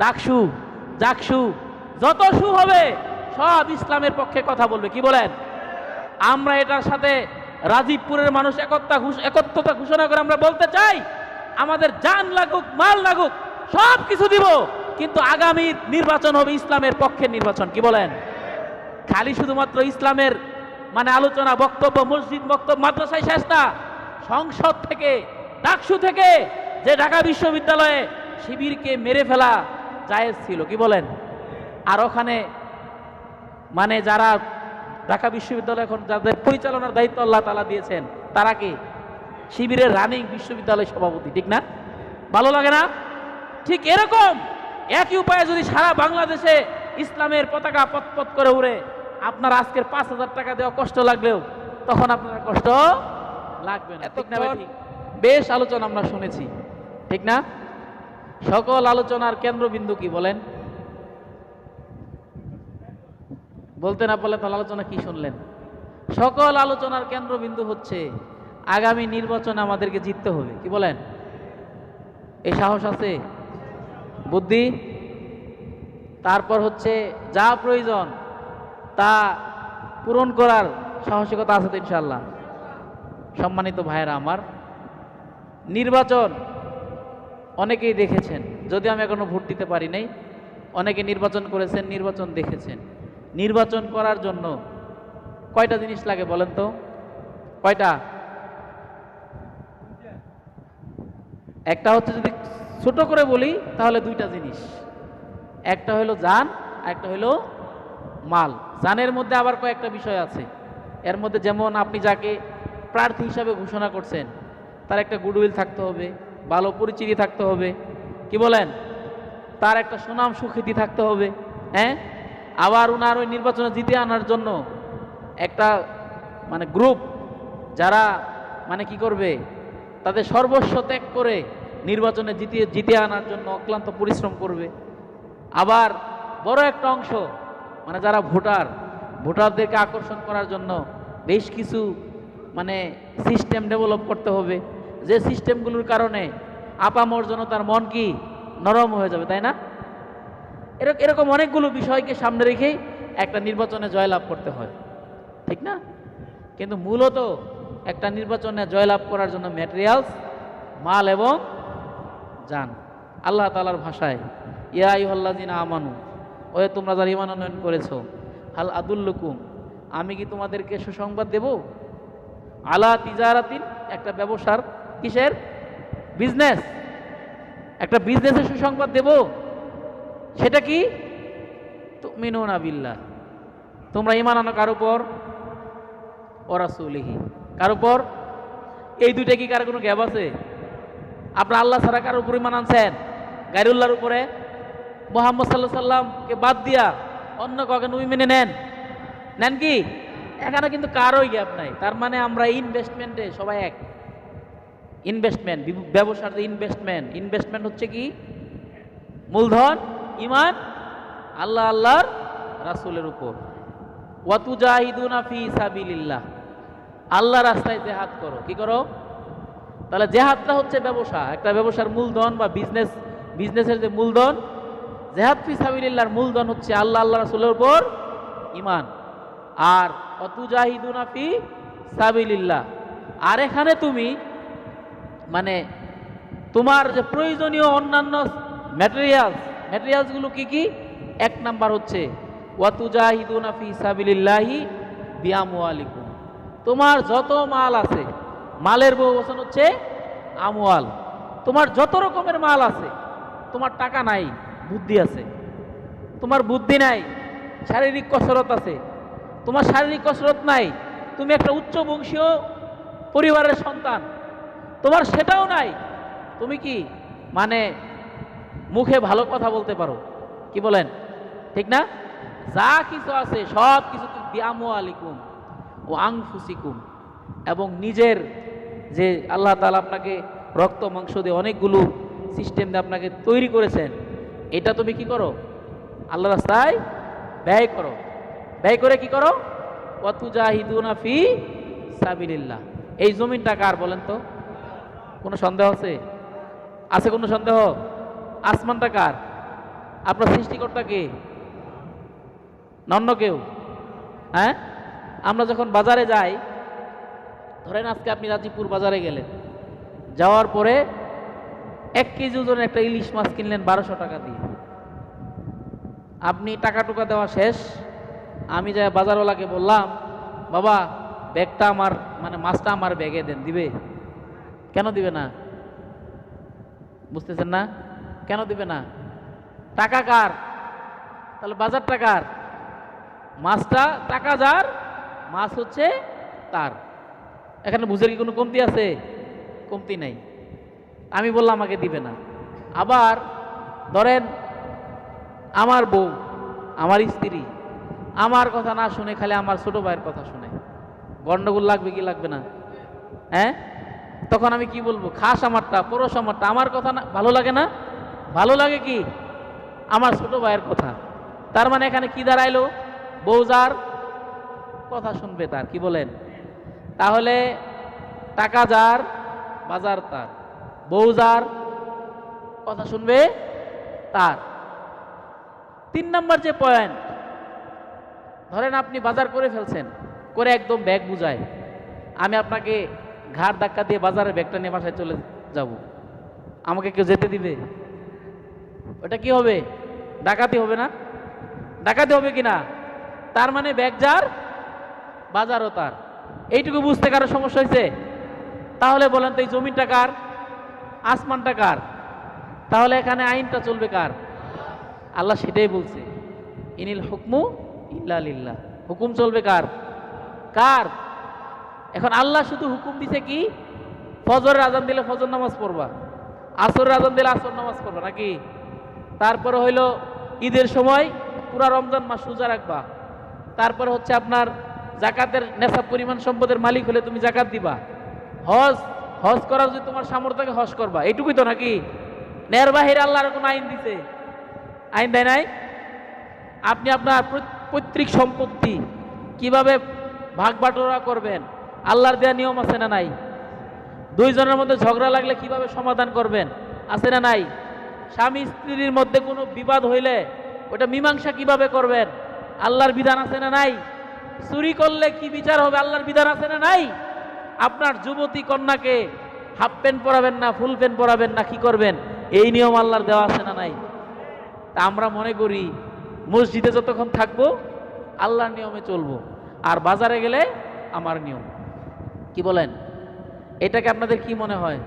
ডাকসু জাকসু যত সু হবে, সব ইসলামের পক্ষে কথা বলবে। কি বলেন? আমরা এটার সাথে রাজীবপুরের মানুষ একতা ঘোষ- একত্রতা ঘোষণা করে আমরা বলতে চাই, আমাদের জান লাগুক, মাল লাগুক, সব কিছু দিব, কিন্তু আগামী নির্বাচন হবে ইসলামের পক্ষের নির্বাচন। কি বলেন? খালি শুধুমাত্র ইসলামের মানে আলোচনা, বক্তব্য, মসজিদ বক্তব্য, মাদ্রাসায় শেষ না, সংসদ থেকে, ডাকসু থেকে, যে ঢাকা বিশ্ববিদ্যালয়ে শিবিরকে মেরে ফেলা জায়েজ ছিল কি বলেন? আর ওখানে মানে যারা ঢাকা বিশ্ববিদ্যালয় এখন যাদের পরিচালনার দায়িত্ব আল্লাহ তালা দিয়েছেন তারা কি? শিবিরের রানিং বিশ্ববিদ্যালয় সভাপতি ঠিক না? ভালো লাগে না? ঠিক এরকম একই উপায়ে যদি সারা বাংলাদেশে ইসলামের পতাকা পতপত করে উড়ে আপনার আজকের পাঁচ হাজার টাকা দেওয়া কষ্ট লাগলেও তখন আপনার কষ্ট লাগবে না। ঠিক না ভাই? বেশ আলোচনা আমরা শুনেছি। ঠিক না? সকল আলোচনার কেন্দ্রবিন্দু কি বলেন? বলতে না পারলে তাহলে আলোচনা কি শুনলেন? সকল আলোচনার কেন্দ্রবিন্দু হচ্ছে, আগামী নির্বাচনে আমাদেরকে জিততে হবে। কি বলেন? এই সাহস আছে? বুদ্ধি? তারপর হচ্ছে, যা প্রয়োজন, তা পূরণ করার সাহসিকতা আছে তো ইনশাল্লাহ সম্মানিত ভাইয়েরা আমার, নির্বাচন অনেকেই দেখেছেন যদি আমি এখনও ভোট দিতে পারি নাই, অনেকে নির্বাচন করেছেন, নির্বাচন দেখেছেন। নির্বাচন করার জন্য কয়টা জিনিস লাগে বলেন তো? কয়টা? একটা হচ্ছে যদি ছোট করে বলি, তাহলে দুইটা জিনিস। একটা হলো যান একটা হলো মাল। যানের মধ্যে আবার কয়েকটা বিষয় আছে। এর মধ্যে যেমন আপনি যাকে প্রার্থী হিসাবে ঘোষণা করছেন, তার একটা গুডউইল থাকতে হবে ভালো পরিচিতি থাকতে হবে। কি বলেন? তার একটা সুনাম সুখ্যাতি থাকতে হবে। হ্যাঁ? আবার ওনার ওই নির্বাচনে জিতে আনার জন্য একটা মানে গ্রুপ যারা মানে কি করবে? তাদের সর্বস্ব ত্যাগ করে নির্বাচনে জিতিয়ে, জিতে আনার জন্য অক্লান্ত পরিশ্রম করবে। আবার বড় একটা অংশ মানে যারা ভোটার, ভোটারদেরকে আকর্ষণ করার জন্য বেশ কিছু মানে সিস্টেম ডেভেলপ করতে হবে। যে সিস্টেমগুলোর কারণে আপামর জনতার মন কি নরম হয়ে যাবে, তাই না? এরকম এরকম অনেকগুলো বিষয়কে সামনে রেখেই একটা নির্বাচনে জয়লাভ করতে হয়, ঠিক না? কিন্তু মূলত একটা নির্বাচনে জয়লাভ করার জন্য ম্যাটেরিয়ালস মাল এবং যান। আল্লাহ তালার ভাষায়, ইয়া ইহল্লাজিনা আমানু ওয়ে তোমরা যারা উন্নয়ন করেছ, হাল আদুল্লুকুম, আমি কি তোমাদেরকে সুসংবাদ দেব? আলা তিজারাতিন, একটা ব্যবসার কিসের? বিজনেস। একটা বিজনেসের সুসংবাদ দেব। সেটা কি? তুমিনুন বিল্লাহ। তোমরা ইমান আনো কার উপর? ওরাসুলিহি কার উপর? এই দুইটা কি কার কোনো গ্যাপ আছে? আপনার আল্লাহ ছাড়া কার উপর ইমান আনছেন? গাইরুল্লাহর উপরে? মোহাম্মদ সাল্লাহ সাল্লামকে বাদ দিয়া অন্য কাউকে নবী মেনে নেন? নেন কি? এখানে কিন্তু কারোই গ্যাপ নাই। তার মানে আমরা ইনভেস্টমেন্টে সবাই এক। ইনভেস্টমেন্ট ব্যবসার যে ইনভেস্টমেন্ট ইনভেস্টমেন্ট হচ্ছে কি? মূলধন, ইমান, আল্লাহ আল্লাহর রাসুলের উপর। সাবিলিল্লাহ। আল্লাহ রাস্তায় জেহাদ করো। কি করো? তাহলে জেহাদটা হচ্ছে ব্যবসা। একটা ব্যবসার মূলধন বা বিজনেস, বিজনেসের যে মূলধন, জেহাদ ফি সাবিলিল্লাহর মূলধন হচ্ছে আল্লাহ আল্লাহ রাসুলের উপর ইমান। আর অতুজাহিদুনা ফি সাবিলিল্লাহ। আর এখানে তুমি মানে তোমার যে প্রয়োজনীয় অন্যান্য ম্যাটেরিয়ালস ম্যাটেরিয়ালসগুলো কি কি? এক নাম্বার হচ্ছে সাবিলিল্লাহি তোমার যত মাল আছে, মালের বহু বচন হচ্ছে আমওয়াল। তোমার যত রকমের মাল আছে, তোমার টাকা নাই, বুদ্ধি আছে। তোমার বুদ্ধি নাই, শারীরিক কসরত আছে। তোমার শারীরিক কসরত নাই, তুমি একটা উচ্চ বংশীয় পরিবারের সন্তান। তোমার সেটাও নাই। তুমি কি মানে মুখে ভালো কথা বলতে পারো? কি বলেন? ঠিক না? যা কিছু আছে, সব কিছু দিয়ামু আলিকুম ও আংফুসিকুম। এবং নিজের যে আল্লাহ তালা আপনাকে রক্ত, মাংস দিয়ে অনেকগুলো সিস্টেম দিয়ে আপনাকে তৈরি করেছেন, এটা তুমি কি করো? আল্লাহ রাস্তায় ব্যয় করো। ব্যয় করে কি করো? ওয়াতুজাহিদুনা ফি সাবিলিল্লাহ। এই জমিনটা কার বলেন তো। কোনো সন্দেহ আছে? আছে কোনো সন্দেহ? আসমানটা কার? আপনার সৃষ্টিকর্তা কে? না অন্য কেউ? হ্যাঁ? আমরা যখন বাজারে যাই, ধরেন আজকে আপনি রাজীবপুর বাজারে গেলেন। যাওয়ার পরে এক কেজি ওজনের একটা ইলিশ মাছ কিনলেন বারোশো টাকা দিয়ে। আপনি টাকা টুকা দেওয়া শেষ। আমি যাই বাজারওয়ালাকে বললাম, বাবা, ব্যাগটা আমার মানে মাছটা আমার ব্যাগে দেন, দিবে? কেন দিবে না? বুঝতেছেন না? কেন দিবে না? টাকা কার? তাহলে বাজার টাকার মাছটা টাকা যার, মাছ হচ্ছে তার। এখানে বুঝের কি কোনো কমতি আছে? কমতি নাই। আমি বললাম আমাকে দিবে না। আবার ধরেন, আমার বউ, আমার স্ত্রী, আমার কথা না শুনে খালি আমার ছোট ভাইয়ের কথা শুনে গন্ডগোল লাগবে কি লাগবে না? হ্যাঁ? তখন আমি কি বলব? খাস আমারটা, পরশ আমারটা, আমার কথা না, ভালো লাগে না? ভালো লাগে কি? আমার ছোট ভাইয়ের কথা। তার মানে এখানে কি দাঁড়াইলো? বউ যার কথা শুনবে তার, কি বলেন? তাহলে টাকা যার, বাজার তার। বউ যার কথা শুনবে তার। তিন নম্বর যে পয়েন্ট ধরেন আপনি বাজার করে ফেলছেন, করে একদম ব্যাগ বুঝায়। আমি আপনাকে ঘাড় ধাক্কা দিয়ে বাজারে ব্যাগটা নিয়ে বাসায় চলে যাব। আমাকে কেউ যেতে দিবে? ওটা কি হবে? ডাকাতি হবে না? ডাকাতি হবে কি না তার মানে ব্যাগ যার, বাজারও তার। এইটুকু বুঝতে কারও সমস্যা হয়েছে? তাহলে বলেন তো এই জমিটা কার? আসমানটা কার? তাহলে এখানে আইনটা চলবে কার? আল্লাহ সেটাই বলছে। ইনিল হুকমু ইল্লা হুকুম চলবে কার? কার? এখন আল্লাহ শুধু হুকুম দিছে কি? ফজরের আজান দিলে ফজর নামাজ পড়বা। আসরের আজান দিলে আসর নামাজ পড়বা, নাকি? তারপরে হইল ঈদের সময় পুরা রমজান মাস রোজা রাখবা। তারপরে হচ্ছে আপনার জাকাতের নেশা পরিমাণ সম্পদের মালিক হলে তুমি জাকাত দিবা। হজ হজ করার যদি তোমার সামর্থ্যকে হজ করবা। এইটুকুই তো নাকি? বাহিরে আল্লাহর কোনো আইন দিছে? আইন দেয় নাই? আপনি আপনার পৈতৃক সম্পত্তি কীভাবে ভাগ বাটোয়ারা করবেন? আল্লাহর দেওয়া নিয়ম আছে না নাই? দুইজনের মধ্যে ঝগড়া লাগলে কীভাবে সমাধান করবেন? আছে না নাই? স্বামী স্ত্রীর মধ্যে কোনো বিবাদ হইলে ওটা মীমাংসা কীভাবে করবেন? আল্লাহর বিধান আছে না নাই? চুরি করলে কি বিচার হবে? আল্লাহর বিধান আছে না নাই? আপনার যুবতী কন্যাকে হাফ প্যান্ট পরাবেন না, ফুল প্যান্ট পরাবেন না, কি করবেন? এই নিয়ম আল্লাহর দেওয়া আছে না নাই? তা আমরা মনে করি, মসজিদে যতক্ষণ থাকব, আল্লাহর নিয়মে চলবো। আর বাজারে গেলে আমার নিয়ম। কি বলেন? এটাকে আপনাদের কি মনে হয়?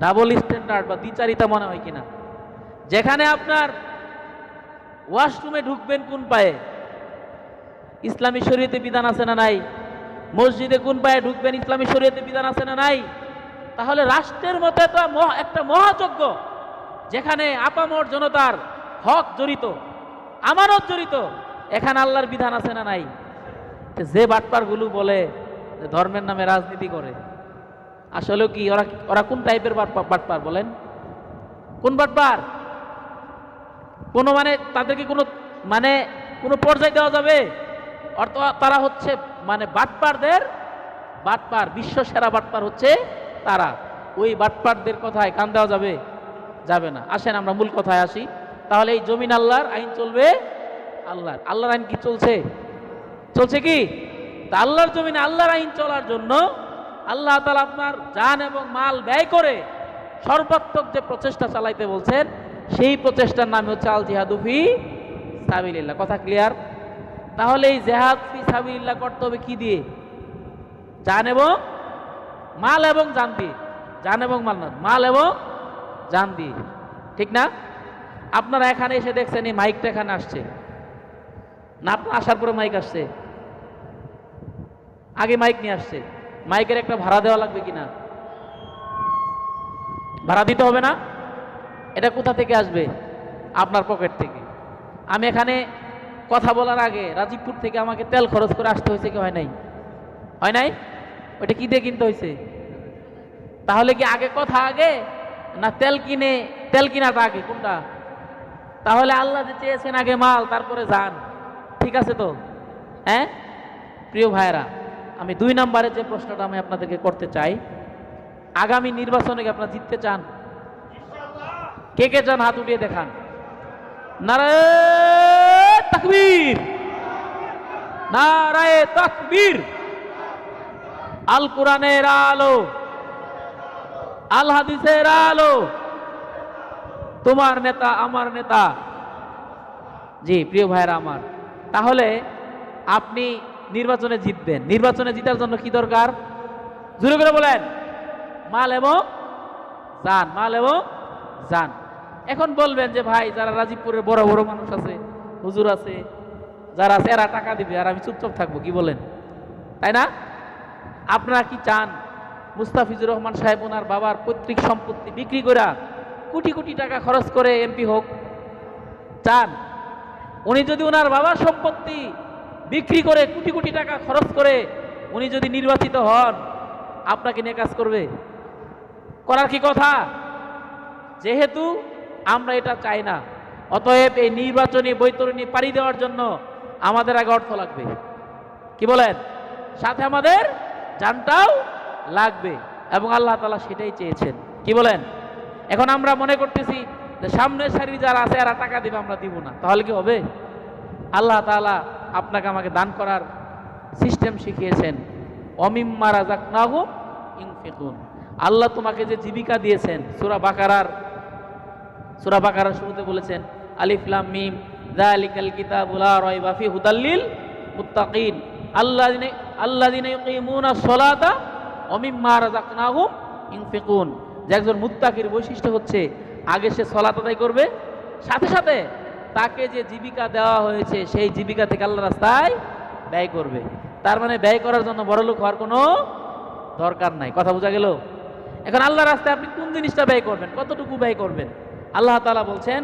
ডাবল স্ট্যান্ডার্ড বা দ্বিচারিতা মনে হয় কিনা? যেখানে আপনার ওয়াশরুমে ঢুকবেন কোন পায়ে? ইসলামী শরীয়তে বিধান আছে না নাই? মসজিদে কোন পায়ে ঢুকবেন? ইসলামী শরীয়তে বিধান আছে না নাই? তাহলে রাষ্ট্রের মতো তো একটা মহাযজ্ঞ, যেখানে আপামর জনতার হক জড়িত, আমানত জড়িত, এখানে আল্লাহর বিধান আছে না নাই? যে বাটপারগুলো বলে ধর্মের নামে রাজনীতি করে। আসলে কি, ওরা ওরা কোন টাইপের বাটপা- বাটপার বলেন? কোন বাটপার? কোনো মানে তাদেরকে কোনো মানে কোনো পর্যায়ে দেওয়া যাবে? অর্থাৎ তারা হচ্ছে মানে বাটপারদের, বাটপার বিশ্ব সেরা বাটপার হচ্ছে তারা। ওই বাটপারদের কথায় কান দেওয়া যাবে? যাবে না। আসেন, আমরা মূল কথায় আসি। তাহলে এই জমিন আল্লাহর, আইন চলবে আল্লাহর। আল্লাহর আইন কি চলছে? চলছে কি? তা আল্লাহর জমিনে আল্লাহর আইন চলার জন্য আল্লাহ তালা আপনার জান এবং মাল ব্যয় করে সর্বাত্মক যে প্রচেষ্টা চালাইতে বলছেন, সেই প্রচেষ্টার নাম হচ্ছে আল জিহাদুফি সাবিল্লাহ কথা ক্লিয়ার তাহলে এই জেহাদ ফি সাবিল্লাহ করতে হবে কি দিয়ে? জান এবং মাল এবং জান দিয়ে। জান এবং মাল না মাল এবং জান দিয়ে। ঠিক না? আপনারা এখানে এসে দেখছেন এই মাইকটা এখানে আসছে। না, আপনার আসার পরে মাইক আসছে। আগে মাইক নিয়ে আসছে। মাইকের একটা ভাড়া দেওয়া লাগবে কিনা? ভাড়া দিতে হবে না? এটা কোথা থেকে আসবে? আপনার পকেট থেকে। আমি এখানে কথা বলার আগে রাজীবপুর থেকে আমাকে তেল খরচ করে আসতে হয়েছে কি হয় নাই? হয় নাই? ওটা কি দিয়ে কিনতে হয়েছে? তাহলে কি আগে কথা আগে? না তেল কিনে, তেল কিনাটা আগে কোনটা? তাহলে আল্লাহ যে চেয়েছেন আগে মাল, তারপরে যান। ঠিক আছে তো? হ্যাঁ? প্রিয় ভাইরা আমি দুই নম্বরে যে প্রশ্নটা আমি আপনাদেরকে করতে চাই আগামী নির্বাচনে কি আপনারা জিততে চান? কে কে চান হাত উঠিয়ে দেখান? নারায় তাকবীর। নারায় তাকবীর। আল কোরআনের আলো। আল হাদিসের আলো। তোমার নেতা আমার নেতা। জি প্রিয় ভাইরা আমার। তাহলে আপনি নির্বাচনে জিতবেন। নির্বাচনে জিতার জন্য কি দরকার? জুড়ে করে বলেন। মাল এবং যান, মাল এবং যান। এখন বলবেন যে, ভাই, যারা রাজীবপুরের বড় বড় মানুষ আছে, হুজুর আছে, যারা আছে, এরা টাকা দিবে আর আমি চুপচাপ থাকব। কি বলেন? তাই না? আপনারা কি চান মুস্তাফিজুর রহমান সাহেব ওনার বাবার পৈতৃক সম্পত্তি বিক্রি করে কোটি কোটি টাকা খরচ করে এমপি হোক? চান? উনি যদি ওনার বাবার সম্পত্তি বিক্রি করে কোটি কোটি টাকা খরচ করে উনি যদি নির্বাচিত হন, আপনাকে নিয়ে কাজ করবে। করার কি কথা? যেহেতু আমরা এটা চাই না, অতএব এই নির্বাচনী বৈতরণী পাড়ি দেওয়ার জন্য আমাদের আগে অর্থ লাগবে। কি বলেন? সাথে আমাদের জানটাও লাগবে এবং আল্লাহ তালা সেটাই চেয়েছেন। কি বলেন? এখন আমরা মনে করতেছি যে সামনের সারি যারা আছে, এরা টাকা দিবে, আমরা দিব না। তাহলে কি হবে? আল্লাহ আপনাকে আমাকে দান করার সিস্টেম শিখিয়েছেন, অমিম্মা রাজাকনাহুম ইনফিকুন। আল্লাহ তোমাকে যে জীবিকা দিয়েছেন, সুরা বাকারার সুরা বাকারার শুরুতে বলেছেন আলিফলাম মিম, যালিকাল কিতাবু লা রাইবা ফি হুদাল্লিল মুত্তাকিন। আল্লাযিনা আল্লাযিনা ইউকিমুনাস সালাতা ওয়া মিম্মা রাযাকনাহুম ইনফিকুন। যে একজন মুত্তাকির বৈশিষ্ট্য হচ্ছে, আগে সে সলাত আদায় করবে, সাথে সাথে তাকে যে জীবিকা দেওয়া হয়েছে, সেই জীবিকা থেকে আল্লাহ রাস্তায় ব্যয় করবে। তার মানে ব্যয় করার জন্য বড়লোক হওয়ার কোনো দরকার নাই। কথা বোঝা গেল? এখন আল্লাহ রাস্তায় আপনি কোন জিনিসটা ব্যয় করবেন? কতটুকু ব্যয় করবেন? আল্লাহ তালা বলছেন,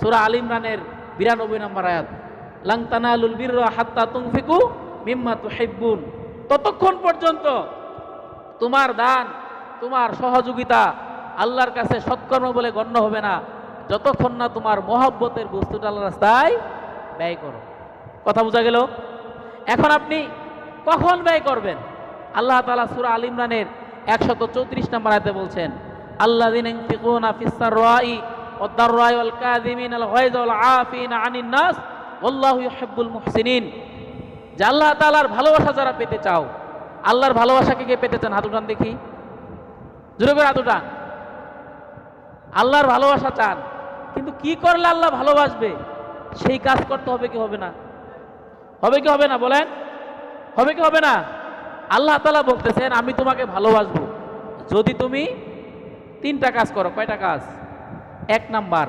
সূরা আল ইমরানের বিরানব্বই নম্বর আয়াত, লাং তানালুল বিররা হাত্তা তুনফিকু মিম্মা তুহিব্বুন। ততক্ষণ পর্যন্ত তোমার দান, তোমার সহযোগিতা আল্লাহর কাছে সৎকর্ম বলে গণ্য হবে না। যতক্ষণ না তোমার মহব্বতের বস্তুটা আল্লাহ রাস্তায় ব্যয় করো। কথা বোঝা গেল? এখন আপনি কখন ব্যয় করবেন? আল্লাহ তালা সুরা আল ইমরানের একশত চৌত্রিশ নম্বর হাতে বলছেন আল্লাহ দিন ফিসার রাই কাদিমিন আল হয়দ আল যে আল্লাহ তালার ভালোবাসা যারা পেতে চাও, আল্লাহর ভালোবাসাকে কে পেতে চান? হাতুটান দেখি। জুড়ে করে হাতুটান আল্লাহর ভালোবাসা চান। কিন্তু কি করলে আল্লাহ ভালোবাসবে? সেই কাজ করতে হবে কি হবে না? হবে কি হবে না বলেন? হবে কি হবে না? আল্লাহ তালা বলতেছেন, আমি তোমাকে ভালোবাসবো। যদি তুমি তিনটা কাজ করো, কয়টা কাজ? এক নাম্বার,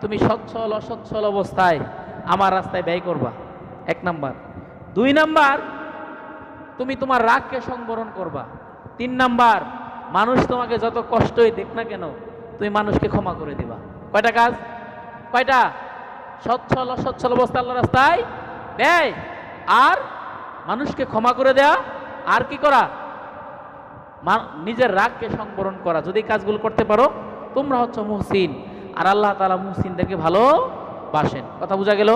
তুমি সচ্ছল, অসচ্ছল অবস্থায় আমার রাস্তায় ব্যয় করবা। এক নাম্বার। দুই নাম্বার, তুমি তোমার রাগকে সংবরণ করবা। তিন নাম্বার, মানুষ তোমাকে যত কষ্টই দেখ না কেন, তুমি মানুষকে ক্ষমা করে দিবা। কয়টা কাজ? কয়টা? সচ্ছল, অসচ্ছল অবস্থা আল্লাহ রাস্তায় ব্যয় আর মানুষকে ক্ষমা করে দেয়া, আর কি করা? নিজের রাগকে সংবরণ করা। যদি কাজগুলো করতে পারো, তোমরা হচ্ছ মুহসিন। আর আল্লাহ তালা মুহসিনদেরকে ভালো বাসেন কথা বোঝা গেল?